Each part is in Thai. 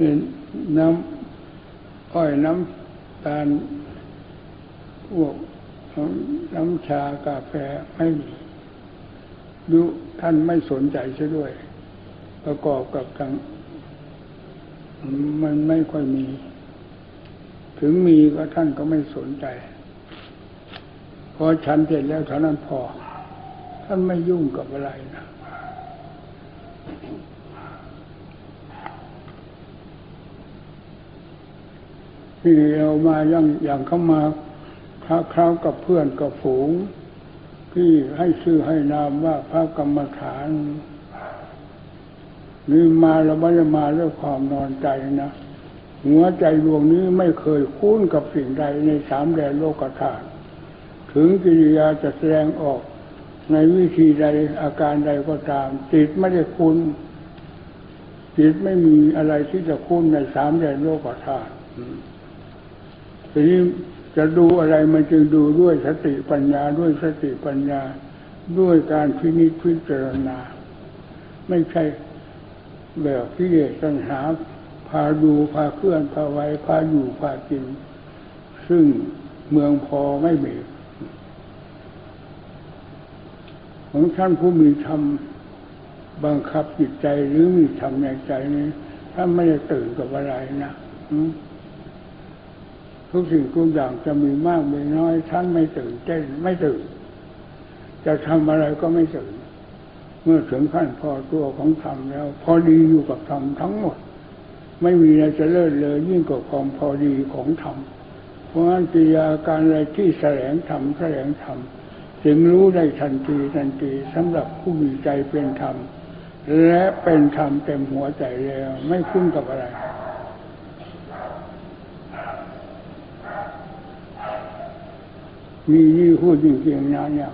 นี่น้ำอ้อยน้ำตาลพวกน้ำชากาแฟไม่มีดูท่านไม่สนใจใช่ด้วย ประกอบกับทางมันไม่ค่อยมี ถึงมีก็ท่านก็ไม่สนใจ พอฉันเสร็จแล้วเท่านั้นพอ ท่านไม่ยุ่งกับอะไรนะ ที่เรามาย่างอย่างเข้ามาค้าคราวกับเพื่อนกับฝูง ที่ให้ชื่อให้นามว่าพระกรรมฐานนี่มาเราไม่ได้มาด้วยความนอนใจนะหัวใจดวงนี้ไม่เคยคุ้นกับสิ่งใดในสามแดนโลกธาตุถึงกิริยาจะแสดงออกในวิธีใดอาการใดก็ตาม จิตไม่ได้คุ้นจิตไม่มีอะไรที่จะคุ้นในสามแดนโลกธาตุ ทีนี้จะดูอะไรมันจึงดูด้วยสติปัญญาด้วยสติปัญญาด้วยการพินิจพิจารณา ไม่ใช่แบบที่ตัญหา พาดูพาเคลื่อนพาไว้พาอยู่พากิน ซึ่งเมืองพอไม่มีของท่านผู้มีธรรมบังคับจิตใจหรือมีธรรมในใจนี้ท่านไม่ได้ตื่นกับอะไรนะ ทุกสิ่งทุกอย่างจะมีมากมีน้อยท่านไม่ตื่นเต้นไม่ตื่น จะทำอะไรก็ไม่ตื่น เมื่อถึงขั้นพอตัวของธรรมแล้ว พอดีอยู่กับธรรมทั้งหมด ไม่มีอะไรจะเลิศเลยยิ่งกว่าความพอดีของธรรมเพราะงั้นกิริยาการอะไรที่แสลงธรรมแสลงธรรมจึงรู้ได้ทันทีทันทีสำหรับผู้มีใจเป็นธรรมและเป็นธรรมเต็มหัวใจแล้วไม่คุ้นกับอะไร มีนี่พูดจริงๆนะเนี่ย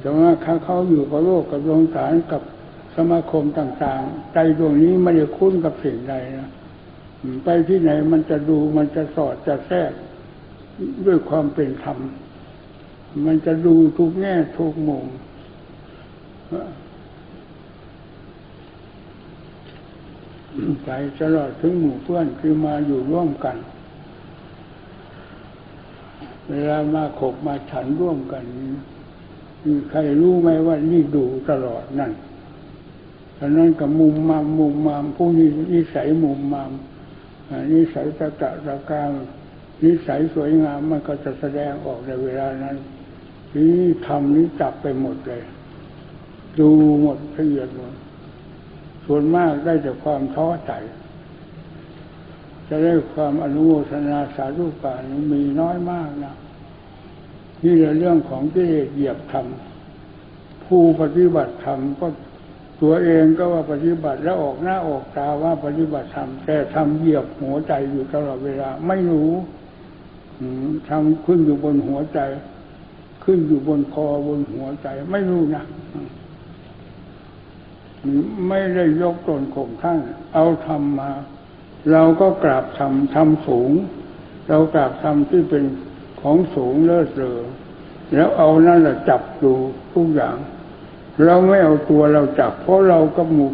แต่ว่าเขาเขาอยู่กับโลกกับดวงสารกับสมาคมต่างๆ ใจดวงนี้ไม่ได้คุ้นกับสิ่งใดนะไปที่ไหนมันจะดูมันจะสอดจะแทรกด้วยความเป็นธรรม มันจะดูทุกแง่ทุกมุมใจตลอดถึงหมู่เพื่อนคือมาอยู่ร่วมกัน เวลามาขบมาฉันร่วมกันมีใครรู้ไหมว่านี่ดูตลอดนั่นฉะนั้นกับมุมมามมุมมามผู้นี้นิสัยมุมมามนิสัยตะกะตะการนิสัยสวยงามมันก็จะแสดงออกในเวลานั้นนี่ทำนี้จับไปหมดเลย ดูหมดละเอียดหมดส่วนมากได้แต่ความท้อใจ จะได้ความอนุโมทนาสาธุการมีน้อยมากนะนี่เรื่องของที่เหยียบธรรมผู้ปฏิบัติธรรมก็ตัวเองก็ว่าปฏิบัติแล้วออกหน้าออกตาว่าปฏิบัติธรรมแต่ทำเหยียบหัวใจอยู่ตลอดเวลา ไม่รู้ทำขึ้นอยู่บนหัวใจ ขึ้นอยู่บนคอบนหัวใจ ไม่รู้นะไม่ได้ยกตนข่มท่านเอาธรรมมา เราก็กราบทำทำสูง เรากราบทำที่เป็นของสูงเลิศเลอแล้วเอานั่นแหละจับดูทุกอย่าง เราไม่เอาตัวเราจับ เพราะเราก็หมู่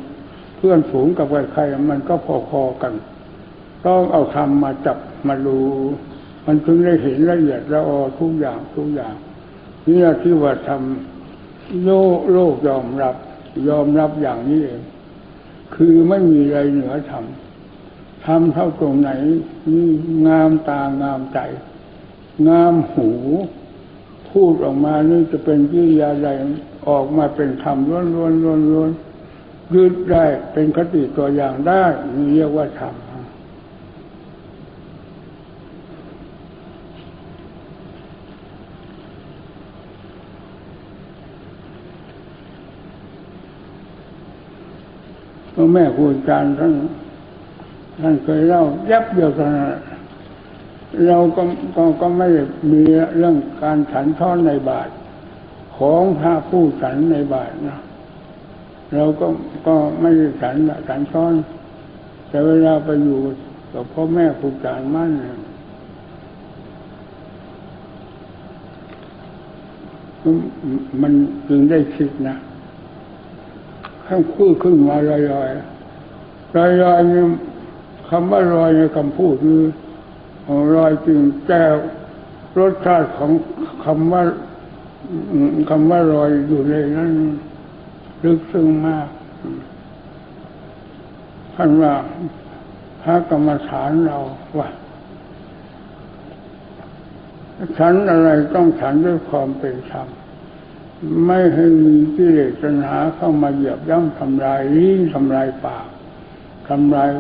เพื่อนสูงกับใครๆมันก็พอๆกัน ต้องเอาทำมาจับมาดูมันถึงได้เห็นละเอียดละออทุกอย่างทุกอย่างนี่ที่ว่าทำโลกโลกยอมรับ ยอมรับอย่างนี้เองคือไม่มีอะไรเหนือธรรม ทำเท่าตรงไหนนี่งามตางามใจ งามหู พูดออกมานี่จะเป็นวิริยาใดออกมาเป็นธรรมล้วนล้วนล้วนล้วนยืดได้เป็นคติตัวอย่างได้นี่เรียกว่าธรรมพ่อแม่ครูอาจารย์ท่าน ท่านเคยเล่ายับเดียวกันเราก็ก็ก็ไม่มีเรื่องการฉันท่อนในบาท ของพระผู้ฉันในบาทนะเราก็ก็ไม่ได้ฉันฉันช้อน แต่เวลาไปอยู่กับพ่อแม่ผูกจานมั่นมันจึงได้คิดนะข้างคู่ขึ้นมาลอยๆลอยๆนี่ คำว่ารอยในคำพูดนี้รอยจริงแต่รสชาติของคำว่าคำว่ารอยอยู่ในนั้นลึกซึ้งมากท่านว่าพระกรรมฐานเราว่าฉันอะไรต้องฉันด้วยความเป็นธรรมไม่ให้มีกิเลสตัณหาเข้ามาเหยียบย่ำทำลายลิ้นทำลายปากทำลาย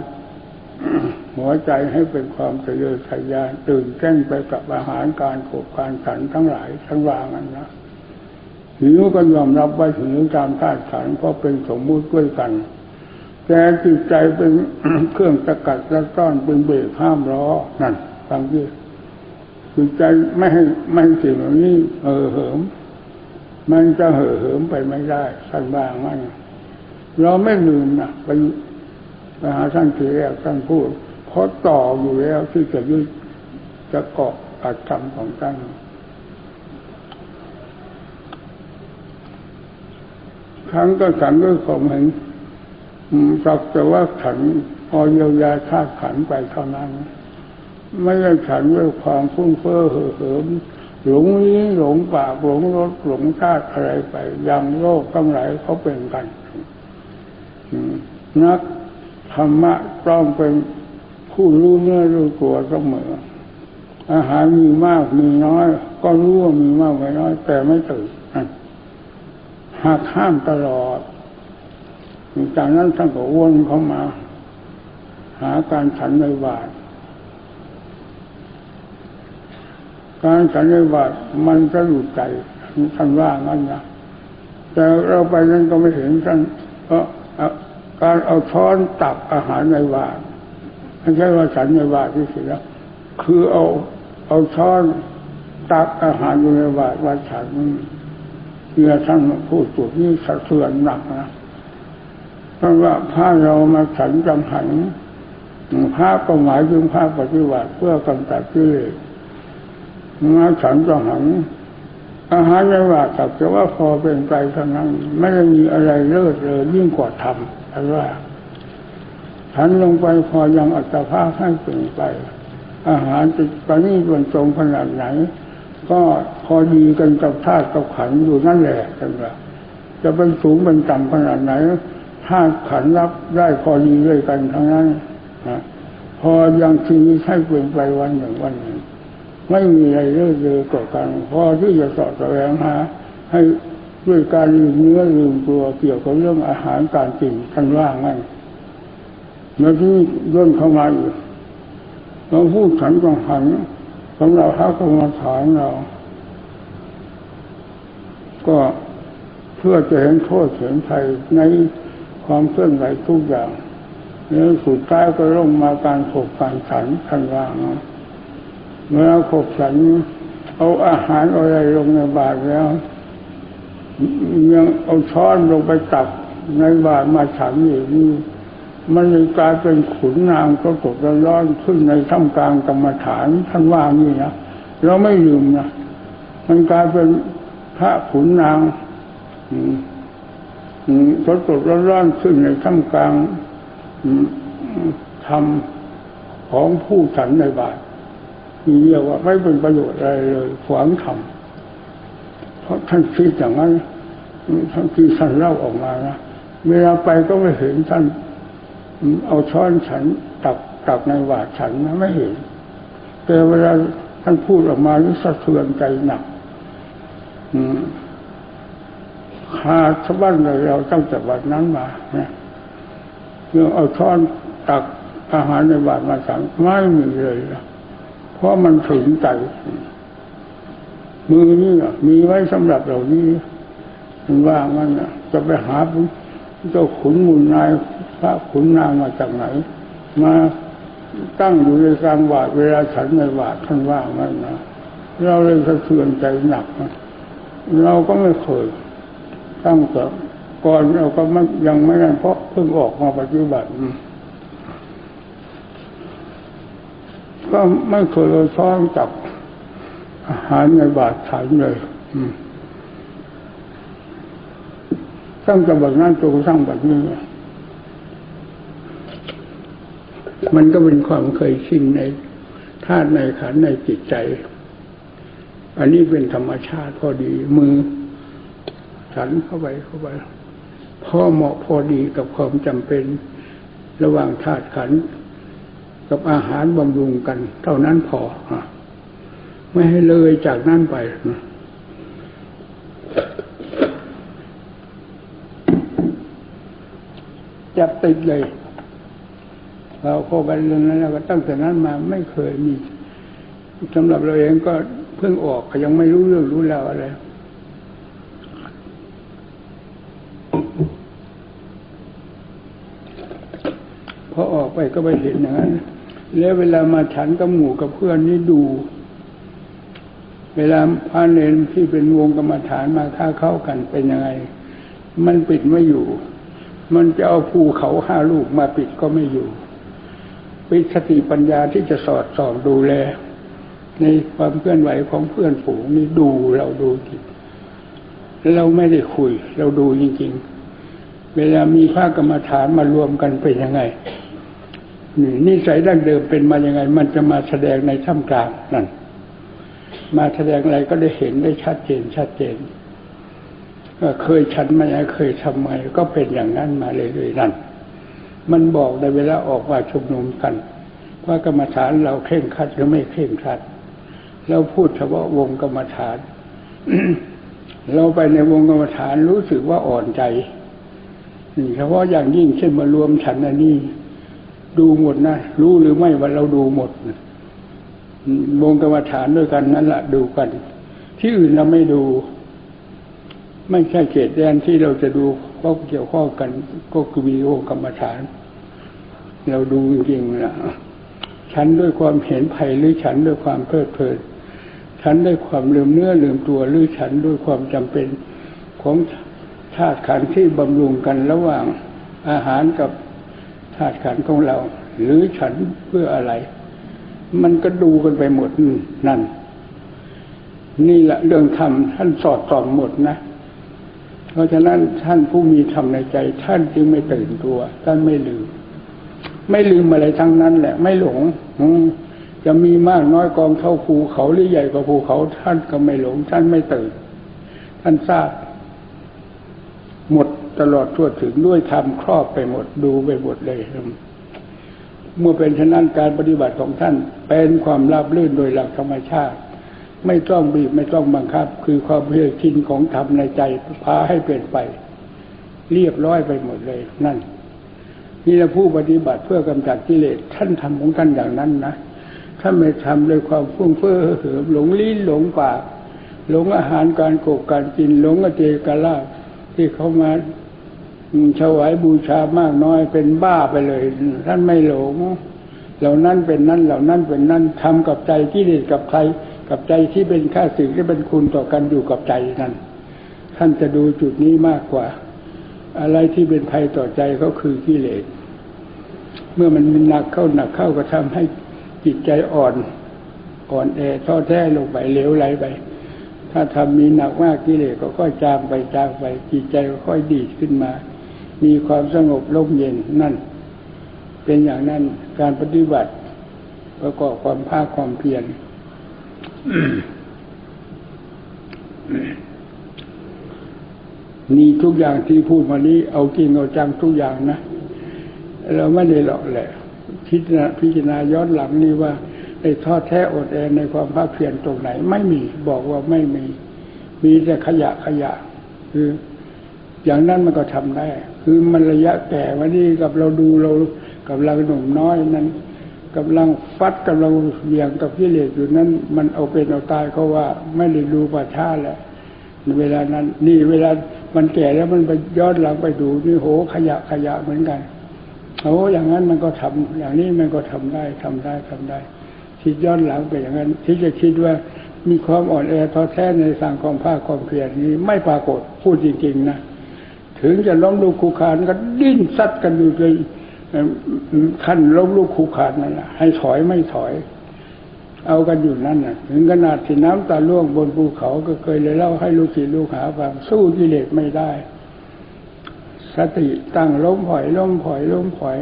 หัวใจให้เป็นความทะเยอทะยานตื่นเต้นไปกับอาหารการขบการฉันทั้งหลายทั้งวางนั้นนะหิวก็ยอมรับว่าหิวตามธาตุขันเพราะเป็นสมมุติด้วยกัน แต่จิตใจเป็นเครื่องสกัดและต้อนเป็นเบรกห้ามล้อนั่นฟังดิจิตใจไม่ให้ไม่ให้สิ่งเหล่านี้เออเหิม มันจะเห่อเหิมไปไม่ได้ท่านว่างั้นเราไม่ลืมนะไป ไปหาท่านทีแรกท่านพูดเพราะต่ออยู่แล้วที่จะยึดจะเกาะอัตธรรมของท่านครั้งก็ฉันด้วยความเห็นสักแต่ว่าขันพอเยียวยาธาตุขันไปเท่านั้น ไม่ได้ฉันด้วยความฟุ้งเฟ้อเห่อเหิมหลงนี้หลงปากหลงรสหลงชาติอะไรไปยังโลกทั้งหลายเขาเป็นกันนัก ธรรมะต้องเป็นผู้รู้เนื้อรู้ตัวเสมออาหารมีมากมีน้อย ก็รู้ว่ามีมากมีน้อย แต่ไม่ตื่นหากห้ามตลอดจากนั้นท่านก็วนเข้ามา หาการฉันในบาทการฉันในบาตมันจะหลุดใจท่านว่างั้นนะแต่เราไปนั้นก็ไม่เห็นท่านเพราะ การเอาช้อนตักอาหารในบาตไม่ใช่ว่าฉันในบาตที่สุดแล้วคือเอาเอาช้อนตักอาหารอยู่ในบาตว่าฉันเนี่ยท่านพูดจุดนี้สะเทือนหนักนะเพราะว่าถ้าเรามาฉันจำหันพระก็หมายถึงพระปฏิบัติเพื่อกำจัดกิเลสมาฉันจะหัง อาหารในว่าสักแต่ว่าพอเป็นไปเท่านั้นไม่ได้มีอะไรเลิศเลยยิ่งกว่าธรรมแต่ว่าฉันลงไปพอยังอัตภาพให้เป็นไป อาหารจะปนี้บรรจงขนาดไหน ก็พอดีกันกับธาตุกับขันอยู่นั่นแหละกันว่าจะเป็นสูงเป็นต่ำขนาดไหนธาตุขันรับได้พอดีด้วยกันทั้งนั้นพอยังชีวิตให้เป็นไปวันหนึ่งวันหนึ่ง ไม่มีอะไรเลื่อเลือต่อกันพอที่จะสอดแสวงหาให้ด้วยการลืมเนื้อลืมตัวเกี่ยวกับเรื่องอาหารการกินท่านว่างั้นแล้วที่ย่นเข้ามาอีกเราพูดขันกังหันสำหรับพระกรรมฐานเรา ก็เพื่อจะเห็นโทษเห็นภัยในความเคลื่อนไหวทุกอย่างแล้วสุดท้ายก็ลงมาการขบการฉันทันว่างเเมื่อขบฉันเอาอาหารอะไรลงในบาตรแล้วยังเอาช้อนลงไปตักในบาตรมาฉันอยู่นี่มันเลยกลายเป็นขุนนางก็ตกร้อนขึ้นในท่ามกลางกรรมฐานท่านว่านี่นะเราไม่ลืมนะมันกลายเป็นพระขุนนางก็ตกร้อนขึ้นในท่ามกลางทำของผู้ฉันในบาตร มีเรียกว่าไม่เป็นประโยชน์อะไรเลยขวางธรรมเพราะท่านคิดอย่างนั้นท่านที่ท่านเล่าออกมานะเวลาไปก็ไม่เห็นท่านเอาช้อนฉันตักตักในบาตรฉันนะไม่เห็น แต่เวลาท่านพูดออกมานี่สะเทือนใจหนักขาดสะบั้นเลยเราตั้งแต่วันนั้นมาเนี่ยเองเอาช้อนตักอาหารในบาตรมาฉันไม่มีเลยนะ เพราะมันถึงใจมือนี่มีไว้สำหรับเหล่านี้มันว่ามันจะไปหาเจ้าขุนมูลนายพระขุนนางมาจากไหน มาตั้งอยู่ในกลางบาทเวลาฉันในบาทท่านว่ามันนะเราเลยสะเทือนใจหนักนะเราก็ไม่เคย ตั้งแต่ก่อนเราก็ยังไม่ได้เพราะเพิ่งออกมาปฏิบัติ ก็ไม่เคยเลยช้อนจับอาหารในบาตรฉันเลยตั้งแต่บัดนั้นจนกระทั่งบัดนี้ มันก็เป็นความเคยชินในธาตุในขันในจิตใจ อันนี้เป็นธรรมชาติพอดีมือฉันเข้าไปเข้าไปพอเหมาะพอดีกับความจำเป็นระหว่างธาตุขันธ์ กับอาหารบำรุงกัน เท่านั้นพอไม่ให้เลยจากนั้นไปจับติดเลย เราเข้าไปเรื่องนั้นแล้วก็ตั้งแต่นั้นมาไม่เคยมีสำหรับเราเองก็เพิ่งออกก็ยังไม่รู้เรื่องรู้ราวอะไรพอออกไปก็ไปเห็นอย่างนั้น แล้วเวลามาฉันกับหมู่กับเพื่อนนี่ดู เวลาพระเนรที่เป็นวงกรรมฐานมาค่าเข้ากันเป็นยังไง มันปิดไม่อยู่ มันจะเอาภูเขาห้าลูกมาปิดก็ไม่อยู่ปิดสติปัญญาที่จะสอดส่องดูแล ในความเคลื่อนไหวของเพื่อนฝูงนี่ดูเราดูจริงเราไม่ได้คุย เราดูจริง ๆ เวลามีพระกรรมฐานมารวมกันเป็นยังไง นี่นิสัยดั้งเดิมเป็นมายังไง มันจะมาแสดงในท่ามกลางนั่น มาแสดงอะไรก็ได้เห็นได้ชัดเจนชัดเจนเคยชันมาอย่างเคยทำมาก็เป็นอย่างนั้นมาเรื่อยๆนั่น มันบอกในเวลาออกมาชุมนุมกัน ว่ากรรมฐานเราเข่งคัดหรือไม่เข่งคัดเราพูดเฉพาะวงกรรมฐาน เราไปในวงกรรมฐานรู้สึกว่าอ่อนใจเฉพาะอย่างยิ่งเช่นมารวมฉันอันนี้ ดูหมดนะ รู้หรือไม่ว่าเราดูหมดวงกรรมฐานด้วยกันนั่นแหละดูกัน ที่อื่นเราไม่ดู ไม่ใช่เขตแดนที่เราจะดูเพราะเกี่ยวข้องกัน ก็คือวีโอกรรมฐาน เราดูจริงๆนะฉันด้วยความเห็นภัยหรือฉันด้วยความเพลิดเพลินฉันด้วยความลืมเนื้อลืมตัวหรือฉันด้วยความจำเป็นของธาตุขันธ์ที่บำรุงกันระหว่างอาหารกับ ธาตุขันของเรา หรือฉันเพื่ออะไร มันก็ดูกันไปหมดนั่น นี่แหละเรื่องธรรมท่านสอดส่องหมดนะ เพราะฉะนั้นท่านผู้มีธรรมในใจ ท่านจึงไม่ตื่นตัว ท่านไม่ลืม ไม่ลืมอะไรทั้งนั้นแหละ ไม่หลงจะมีมากน้อยกองเท่าภูเขาหรือใหญ่กว่าภูเขา ท่านก็ไม่หลง ท่านไม่ตื่น ท่านทราบ ตลอดทั่วถึงด้วยธรรมครอบไปหมดดูไปหมดเลยเมื่อเป็นฉะนั้นการปฏิบัติของท่านเป็นความราบรื่นโดยหลักธรรมชาติ ไม่ต้องบีบไม่ต้องบังคับ คือความเพื่อชินของธรรมในใจพาให้เปลี่ยนไป เรียบร้อยไปหมดเลย นั่นนี่เราผู้ปฏิบัติเพื่อกำจัดกิเลสท่านทำของท่านอย่างนั้นนะถ้าไม่ทำด้วยความฟุ้งเฟ้อเหิมหลงลิ้นหลงปากหลงอาหารการโกกการกินหลงอเจกาลาที่เขามา ถวายบูชามากน้อยเป็นบ้าไปเลย ท่านไม่หลงเหล่านั้นเป็นนั้นเหล่านั้นเป็นนั้นทำกับใจที่เด็ดกับใครกับใจที่เป็นค่าสิ่งที่เป็นคุณต่อกันอยู่กับใจนั้น ท่านจะดูจุดนี้มากกว่า อะไรที่เป็นภัยต่อใจก็คือกิเลสเมื่อมันหนักเข้าหนักเข้าก็ทำให้จิตใจอ่อน อ่อนแอท้อแท้ลงไปเหลวไหลไป ถ้าทำมีหนักมากกิเลสก็ค่อยจางไปจางไปจิตใจก็ค่อยดีขึ้นมา มีความสงบร่มเย็นนั่น เป็นอย่างนั้นการปฏิบัติ ประกอบความภาคความเพียรมีทุกอย่างที่พูดมานี้ เอาจริงเอาจังทุกอย่างนะเราไม่ได้หลอกแหละพิจารณาพิจารณาย้อนหลังนี่ว่าไอ้ทอดแท้อดแอในความภาคเพียรตรงไหน ไม่มีบอกว่าไม่มี มีแต่ขยะขยะ คือ อย่างนั้นมันก็ทำได้ คือมันระยะแก่วันนี้กับเราดูเรากับเราหนุ่มน้อยนั้นกำลังฟัดกับเราเบี่ยงกับกิเลสอยู่นั้น มันเอาเป็นเอาตายเขาว่าไม่ได้ดูป่าช้าแล้วเวลานั้น นี่เวลามันแก่แล้วมันไปย้อนหลังไปดูนี่โหขยะขยะเหมือนกันโอ้อย่างนั้นมันก็ทำอย่างนี้มันก็ทำได้ทำได้ทำได้คิดย้อนหลังไปอย่างนั้นที่จะคิดว่ามีความอ่อนแอท้อแท้ในสั่งความภาคความเพียรนี้ไม่ปรากฏพูดจริงๆนะ ถึงจะล้มลุกคูขานก็ดิ้นซัดกันอยู่เลยขั้นล้มลุกคูขานนั่นแหละให้ถอยไม่ถอย เอากันอยู่นั่นน่ะ ถึงขนาดที่น้ำตาล่วงบนภูเขาก็เคยเลยเล่าให้ลูกศิษย์ลูกหาฟังสู้กิเลสไม่ได้ สติตั้งล้มผอยล้มผอยล้มผอย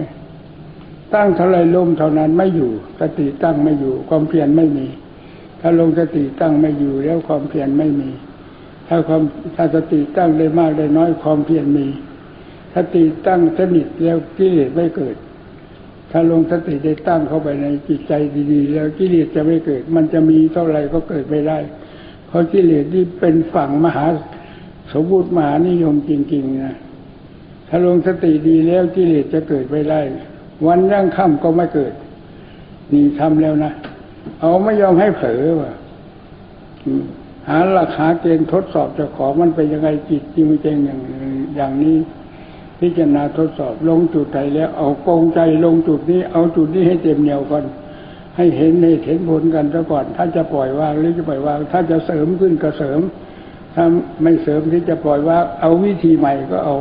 ตั้งเท่าไรล้มเท่านั้นไม่อยู่ สติตั้งไม่อยู่ ความเพียรไม่มี ถ้าลงสติตั้งไม่อยู่แล้วความเพียรไม่มี ถ้าความถ้าสติตั้งได้มากได้น้อยความเพียรมีสติตั้งสนิทแล้วกิเลสไม่เกิด ถ้าลงสติได้ตั้งเข้าไปในจิตใจดีๆ แล้วกิเลสจะไม่เกิด มันจะมีเท่าไหร่ก็เกิดไม่ได้ เพราะกิเลสที่เป็นฝั่งมหาสมบูรณ์มหานิยมจริงๆนะถ้าลงสติดีแล้วกิเลสจะเกิดไม่ได้ วันยั่งค่ำก็ไม่เกิด นี่ทำแล้วนะ เอาไม่ยอมให้เผลอว่ะ หาหลักหาเกณฑ์ทดสอบเจะของมันเป็นยังไงจิตจริงจริงอย่างอย่างนี้พิจารณาทดสอบลงจุดไหนแล้ว เอากองใจลงจุดนี้ เอาจุดนี้ให้เต็มเหนียวก่อนให้เห็นให้เห็นผลกันซะก่อน ถ้าจะปล่อยวางหรือจะปล่อยวาง ถ้าจะเสริมขึ้นก็เสริม ถ้าไม่เสริมที่จะปล่อยวางเอาวิธีใหม่ก็เอา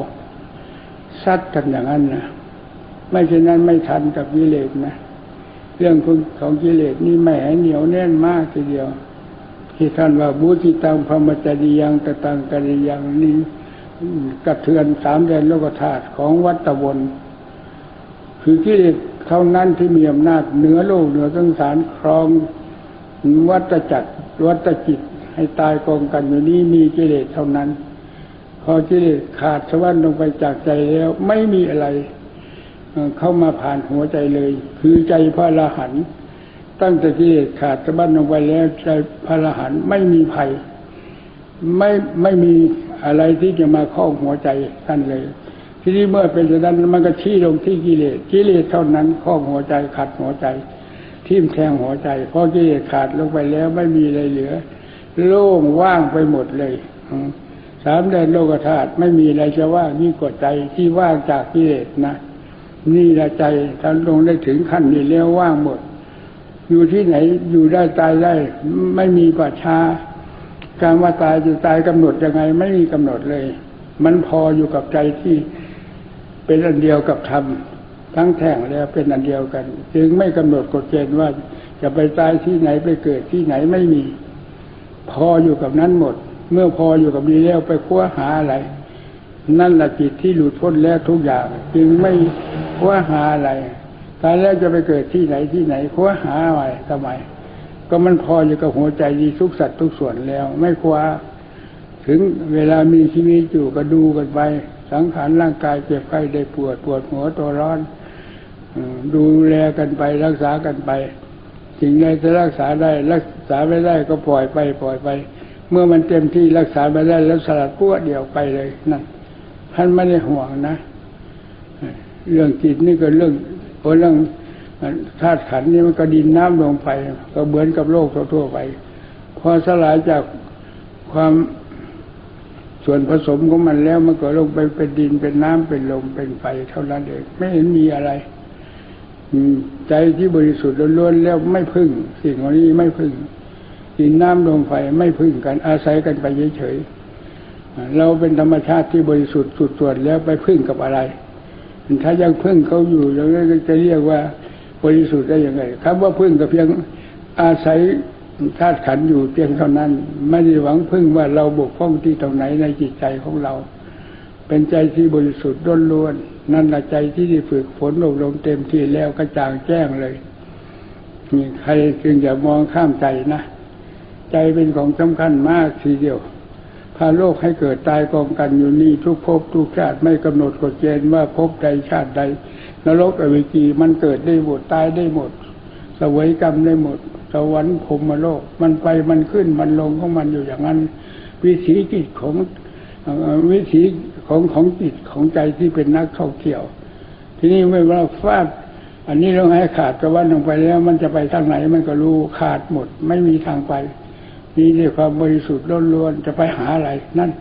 ซัดกันอย่างนั้นนะไม่เช่นนั้นไม่ทันกับกิเลสนะเรื่องของของกิเลสนี่แหมเหนียวแน่นมากทีเดียว ที่ท่านว่าบูติตังพรมจริยังตะตังกริยังนี้กระเทือนสามแดนโลกธาตุของวัตวน คือกิเลสเท่านั้นที่มีอำนาจเหนือโลกเหนือสังสารครองวัตจักรวัตจิตให้ตายกองกันอยู่นี้มีกิเลสเท่านั้น พอกิเลสขาดสวรรค์ลงไปจากใจแล้วไม่มีอะไร เข้ามาผ่านหัวใจเลย คือใจพระอรหันต์ ตั้งแต่กิเลสขาดสวรรค์ลงไปแล้วใจพระอรหันต์ไม่มีภัย ไม่ไม่มีอะไรที่จะมาครอบหัวใจท่านเลย ทีนี้เมื่อเป็นอย่างนั้นมันก็ชี้ลงที่กิเลสกิเลสเท่านั้นครอบหัวใจขัดหัวใจ ทิ่มแทงหัวใจพราะกิเลสขาดลงไปแล้วไม่มีอะไรเหลือ โล่งว่างไปหมดเลยสามแดนโลกธาตุไม่มีอะไรจะว่างนี่งกว่าใจที่ว่างจากกิเลสนะนี่ละใจท่านลงได้ถึงขั้นนี้แล้วว่างหมด อยู่ที่ไหนอยู่ได้ตายได้ ไม่มีป่าช้า การว่าตายจะตายกำหนดยังไง ไม่มีกำหนดเลย มันพออยู่กับใจที่เป็นอันเดียวกับธรรมทั้งแท่งแล้วเป็นอันเดียวกัน จึงไม่กำหนดกฎเกณฑ์ว่าจะไปตายที่ไหนไปเกิดที่ไหนไม่มี พออยู่กับนั้นหมด เมื่อพออยู่กับนี้แล้วไปค้นหาอะไร นั่นแหละจิตที่หลุดพ้นแล้วทุกอย่าง จึงไม่ค้นหาอะไร ตายแล้วจะไปเกิดที่ไหนที่ไหนค้นหาอะไรทำไมก็มันพออยู่กับหัวใจดีทุกสัตว์ทุกส่วนแล้ว ไม่คว้าถึงเวลามีชีวิตอยู่ก็ดูกันไป สังขารร่างกายเจ็บไข้ได้ปวดปวดหัวตัวร้อนดูแลกันไปรักษากันไปสิ่งใดจะรักษาได้ รักษาไม่ได้ก็ปล่อยไปปล่อยไป เมื่อมันเต็มที่รักษาไม่ได้แล้วสลัดปั้วเดียวไปเลยนั่นท่านไม่ได้ห่วงนะ เรื่องจิตนี่ก็เรื่อง โอ้เรื่องธาตุขันนี่มันก็ดินน้ำลงไปก็เหมือนกับโลกทั่วๆไป พอสลายจากความส่วนผสมของมันแล้วมันก็ลงไปเป็นดินเป็นน้ำเป็นลมเป็นไฟเท่านั้นเองไม่เห็นมีอะไรใจที่บริสุทธิ์ล้วนๆแล้วไม่พึ่ง สิ่งเหล่านี้ไม่พึ่งดินน้ำลมไฟไม่พึ่งกันอาศัยกันไปเฉยๆเราเป็นธรรมชาติที่บริสุทธิ์สุดส่วนแล้วไปพึ่งกับอะไร ถ้ายังพึ่งเขาอยู่แล้จะเรียกว่าบริสุทธิ์ได้ยังไงคำว่าพึ่งก็เพียงอาศัยธาตุขันอยู่เพียงเท่านั้น ไม่ได้หวังพึ่งว่าเราบกพร่องที่ตรงไหนในจิตใจของเรา เป็นใจที่บริสุทธิ์ดล้วนนั่นแหละใจที่ได้ฝึกฝนอบรมเต็มที่แล้วกระจ่างแจ้งเลยนี่ใครจึงอย่ามองข้ามใจนะ ใจเป็นของสำคัญมากทีเดียว พาโลกให้เกิดตายกองกันอยู่นี่ทุกภพทุกชาติไม่กำหนดกฎเกณฑ์ว่าภพใดชาติใด นรกอเวจีมันเกิดได้หมดตายได้หมดสวยกรรมได้หมดสวรรค์พรมโลก มันไปมันขึ้นมันลงของมันอยู่อย่างนั้น วิถีจิตของวิถีของของจิตของใจที่เป็นนักท่องเที่ยว ทีนี้เมื่อเราฟาดอันนี้เราให้ขาดตะวันลงไปแล้ว มันจะไปทางไหนมันก็รู้ขาดหมด ไม่มีทางไป มีแต่ความบริสุทธิ์ล้วนๆจะไปหาอะไร นั่น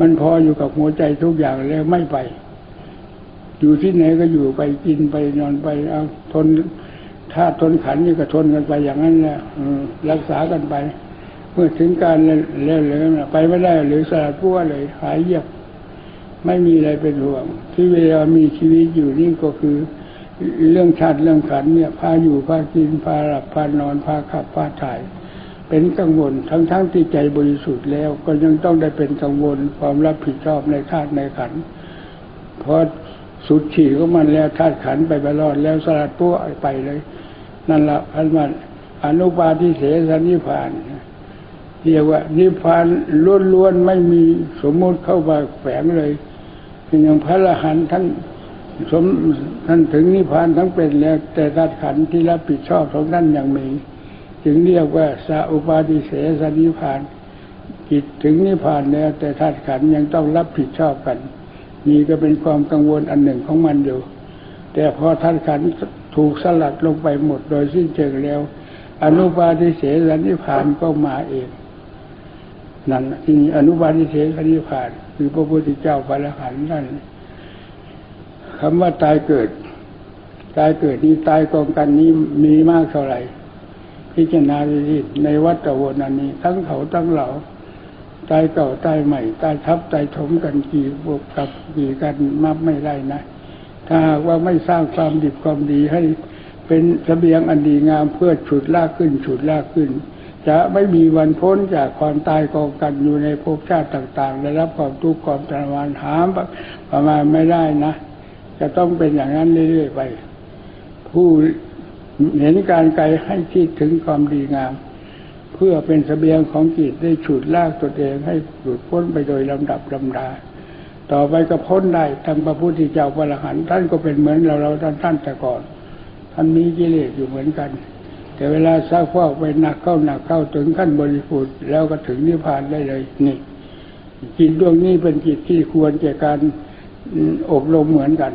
มันพออยู่กับหัวใจทุกอย่างแล้วไม่ไป อยู่ที่ไหนก็อยู่ไปกินไปนอนไปเอาทนถ้าทนขันนี่ก็ทนกันไปอย่างนั้นแหละรักษากันไป เมื่อถึงการแล้วเลยไปไม่ได้หรือสลัดพัวเลย หายเยียบ ไม่มีอะไรเป็นห่วง ที่เวลามีชีวิตอยู่นี่ก็คือ เรื่องชาติเรื่องขันเนี่ยพาอยู่พากินพาหลับพานอนพาขับพาถ่าย เป็นกังวลทั้งทั้งที่ใจบริสุทธิ์แล้ว ก็ยังต้องได้เป็นกังวลความรับผิดชอบในธาตุในขันเพราะสุดฉี่ของมันแล้วธาตุขันไปไปรอดแล้วสลัดตัวไปเลย นั่นละพันมันอนุปาทิเสสนิพานเรียกว่านิพานล้วนๆไม่มีสมมุติเข้ามาแฝงเลยอย่างพระอรหันต์ท่านสมท่านถึงนิพพานทั้งเป็นแล้วแต่ธาตุขันธ์ที่รับผิดชอบของท่านยังมี จึงเรียกว่าสาอุปาทิเสสนิพานจิตถึงนิพพานแล้ว แต่ธาตุขันยังต้องรับผิดชอบกันนี่ก็เป็นความกังวลอันหนึ่งของมันอยู่ แต่พอธาตุขันถูกสลัดลงไปหมดโดยสิ้นเชิงแล้ว อนุปาทิเสสนิพานก็มาเองนั่นที่อนุปาทิเสสนิพพานคือพระพุทธเจ้าพระอรหันต์นั่นคำว่าตายเกิด ตายเกิดนี้ตายกองกันนี้มีมากเท่าไหร่ พิจารณาดีในวัฏวนอันนี้ ทั้งเขาทั้งเหล่าตายเก่าตายใหม่ตายทับตายถมกันกี่บวกกับกี่กันมับไม่ได้นะ ถ้าหากว่าไม่สร้างความดีความดีให้เป็นเสบียงอันดีงามเพื่อฉุดลากขึ้นฉุดลากขึ้น จะไม่มีวันพ้นจากความตายกองกันอยู่ในภพชาติต่างๆได้รับความทุกข์ความทรมานหามประมาณไม่ได้นะ จะต้องเป็นอย่างนั้นเรื่อยๆไป ผู้ เห็นการไกลให้คิดถึงความดีงาม เพื่อเป็นเสบียงของจิตได้ฉุดลากตัวเองให้หลุดพ้นไปโดยลำดับลำดา ต่อไปก็พ้นได้ทั้งพระพุทธเจ้าพระอรหันต์ท่านก็เป็นเหมือนเราเราท่านท่านแต่ก่อน ท่านมีกิเลสอยู่เหมือนกัน แต่เวลาซักฟอกไปหนักเข้าหนักเข้าถึงขั้นบริสุทธิ์แล้วก็ถึงนิพพานได้เลยนี่จิตดวงนี้เป็นจิตที่ควรแก่การอบรมเหมือนกัน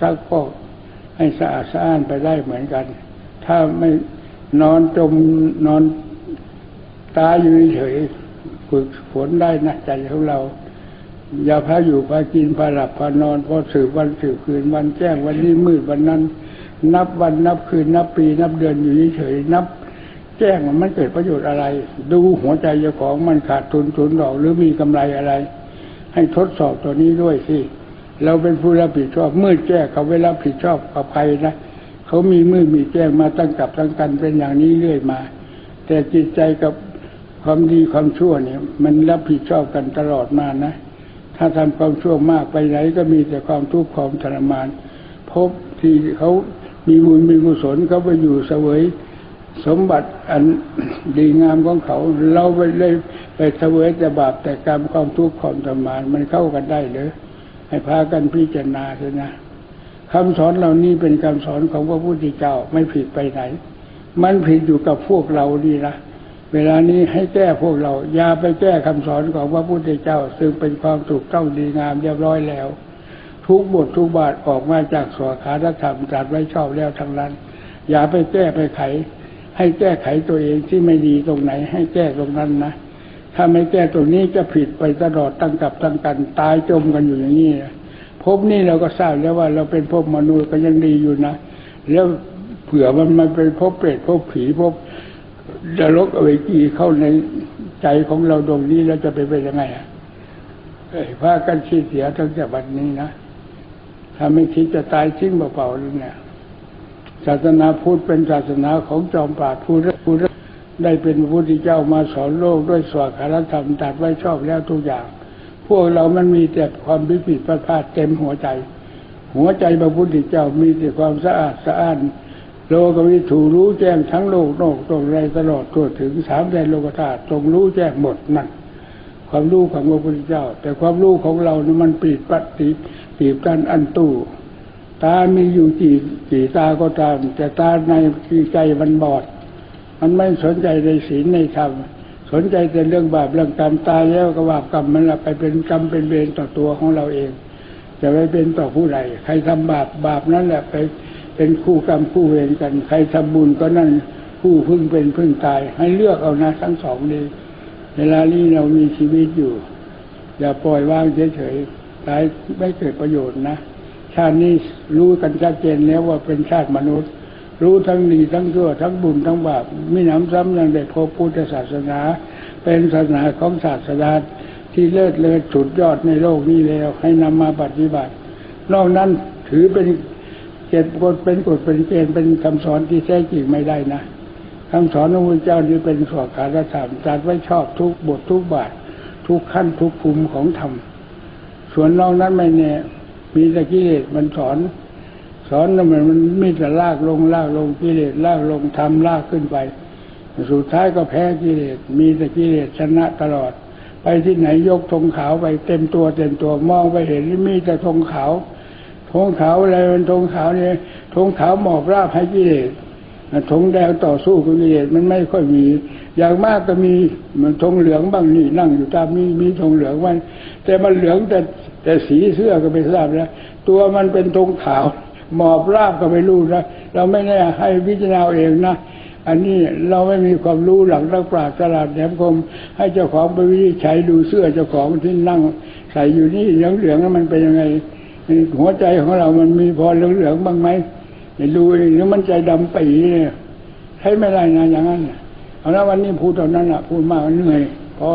ซักฟอก ให้สะอาดสะอ้านไปได้เหมือนกัน ถ้าไม่นอนจมนอนตาอยู่เฉยฝึกฝนได้นะใจของเรา อย่าพาอยู่พากินพาหลับพานอนพอสืบวันสืบคืนวันแจ้งวันนี้มืดวันนั้น นับวันนับคืนนับปีนับเดือนอยู่เฉยนับ แจ้งมันเกิดประโยชน์อะไร ดูหัวใจเจ้าของมันขาดทุนทุนดอกหรือมีกำไรอะไร ให้ทดสอบตัวนี้ด้วยสิ เราเป็นผู้รับผิดชอบมืดแจ้งเขาไม่รับผิดชอบกับใครนะเขามีมืดมีแจ้งมาตั้งกับตั้งกันเป็นอย่างนี้เรื่อยมา แต่จิตใจกับความดีความชั่วเนี่ย มันรับผิดชอบกันตลอดมานะ ถ้าทำความชั่วมากไปไหนก็มีแต่ความทุกข์ความทรมาน พบที่เขามีบุญมีกุศลเขาไปอยู่เสวยสมบัติอันดีงามของเขา เราไปเลยไปเสวยแต่บาปแต่กรรมความทุกข์ความทรมานมันเข้ากันได้หรือ ให้พากันพิจารณาเถอะนะคำสอนเหล่านี้เป็นคำสอนของพระพุทธเจ้าไม่ผิดไปไหน มันผิดอยู่กับพวกเราดีนะเวลานี้ให้แก้พวกเราอย่าไปแก้คำสอนของพระพุทธเจ้า ซึ่งเป็นความถูกต้องดีงามเรียบร้อยแล้ว ทุกบททุกบาทออกมาจากสวขาธรรมจัดไว้ชอบแล้วทั้งนั้น อย่าไปแก้ไปไข ให้แก้ไขตัวเองที่ไม่ดีตรงไหน ให้แก้ตรงนั้นนะ ถ้าไม่แก้ตรงนี้จะผิดไปตลอดตั้งกับตั้งกันตายจมกันอยู่อย่างนี้พบนี่เราก็ทราบแล้วว่าเราเป็นพบมนุษย์ก็ยังดีอยู่นะแล้วเผื่อมันมันเป็นพบเปรตพบผีพบจะลกเอาไว้กี่เข้าในใจของเราตรงนี้แล้วจะไปเป็นยังไงอะเอ้พากันคิดเสียตั้งแต่วันนี้นะถ้าไม่คิดจะตายทิ้งเปล่าๆเลยเนี่ยศาสนาพุทธเป็นศาสนาของจอมปราดผู้ผู้ ได้เป็นพระพุทธเจ้ามาสอนโลกด้วยสวดคารธรรมตัดไว้ชอบแล้วทุกอย่าง พวกเรามันมีแต่ความพิผิดพลาดเต็มหัวใจ หัวใจพระพุทธเจ้ามีแต่ความสะอาดสะอ้านโลกวิถูรู้แจ้งทั้งโลกโลกตรงไรตลอดตัวถึงสามแดนโลกธาตุตรงรู้แจ้งหมดนั่นความรู้ของพระพุทธเจ้า แต่ความรู้ของเรานี่มันปีดปัดตีปีบกันอันตู้ตามีอยู่กี่กี่ตาก็ตาม แต่ตาในที่ใจมันบอด มันไม่สนใจในศีลในธรรมสนใจแต่เรื่องบาปเรื่องกรรมตายแล้วก็บาปกรรมมันละไปเป็นกรรมเป็นเวรต่อตัวของเราเองจะไม่เป็นต่อผู้ใดใครทำบาปบาปนั่นแหละไปเป็นคู่กรรมคู่เวรกัน ใครทำบุญก็นั่นผู้พึ่งเป็นพึ่งตาย ให้เลือกเอานะทั้งสองเลยเวลานี้เรามีชีวิตอยู่ อย่าปล่อยว่างเฉยๆตายไม่เกิดประโยชน์นะ ชาตินี้รู้กันชัดเจนแล้วว่าเป็นชาติมนุษย์ รู้ทั้งดีทั้งชั่วทั้งบุญทั้งบาปไม่น้ำซ้ำยังได้พบพุทธศาสนา เป็นศาสนาของศาสดาที่เลิศเลอสุดยอดในโลกนี้แล้ว ให้นำมาปฏิบัติ นอกนั้นถือเป็นเกณฑ์กฎเป็นกฎเป็นเกณฑ์เป็นคำสอนที่แท้จริงไม่ได้นะคำสอนของพระเจ้านี้เป็นสวดคารธรรมจัดไว้ชอบทุกบททุกบาท ทุกขั้นทุกภูมิของธรรมส่วนนอกนั้นไม่แน่มีต่กิเลสมันสอน สอนแล้วมันมันมีแต่ลากลงลากลงกิเลสลากลงทำลากขึ้นไป สุดท้ายก็แพ้กิเลสมีแต่กิเลสชนะตลอด ไปที่ไหนยกธงขาวไปเต็มตัวเต็มตัวมองไปเห็นมีแต่ธงขาวธงขาวอะไรเป็นธงขาวเนี่ยธงขาวหมอบราบให้กิเลสธงแดงต่อสู้กับกิเลสมันไม่ค่อยมี อย่างมากก็มีมันธงเหลืองบ้างนี่นั่งอยู่ตามมีมีธงเหลืองไว้แต่มันเหลืองแต่แต่สีเสื้อก็ไม่ทราบแล้วตัวมันเป็นธงขาว หมอบราบก็ไม่รู้นะเราไม่ได้ให้พิจารณาเอาเองนะอันนี้เราไม่มีความรู้หลักนักปราชญ์ตลาดแหลมคม ให้เจ้าของไปวิจัยดูเสื้อเจ้าของที่นั่งใส่อยู่นี่เหลืองเหลืองๆนั้นมันเป็นยังไงหัวใจของเรามันมีพอเหลืองเหลืองๆบ้างไหมดี๋ยวดูดิหรือมันใจดำปีเนี่ยใช้ไม่ได้นะอย่างนั้นเอาละวันนี้พูดตอนนั้นอะ พูดมากเหนื่อยพอ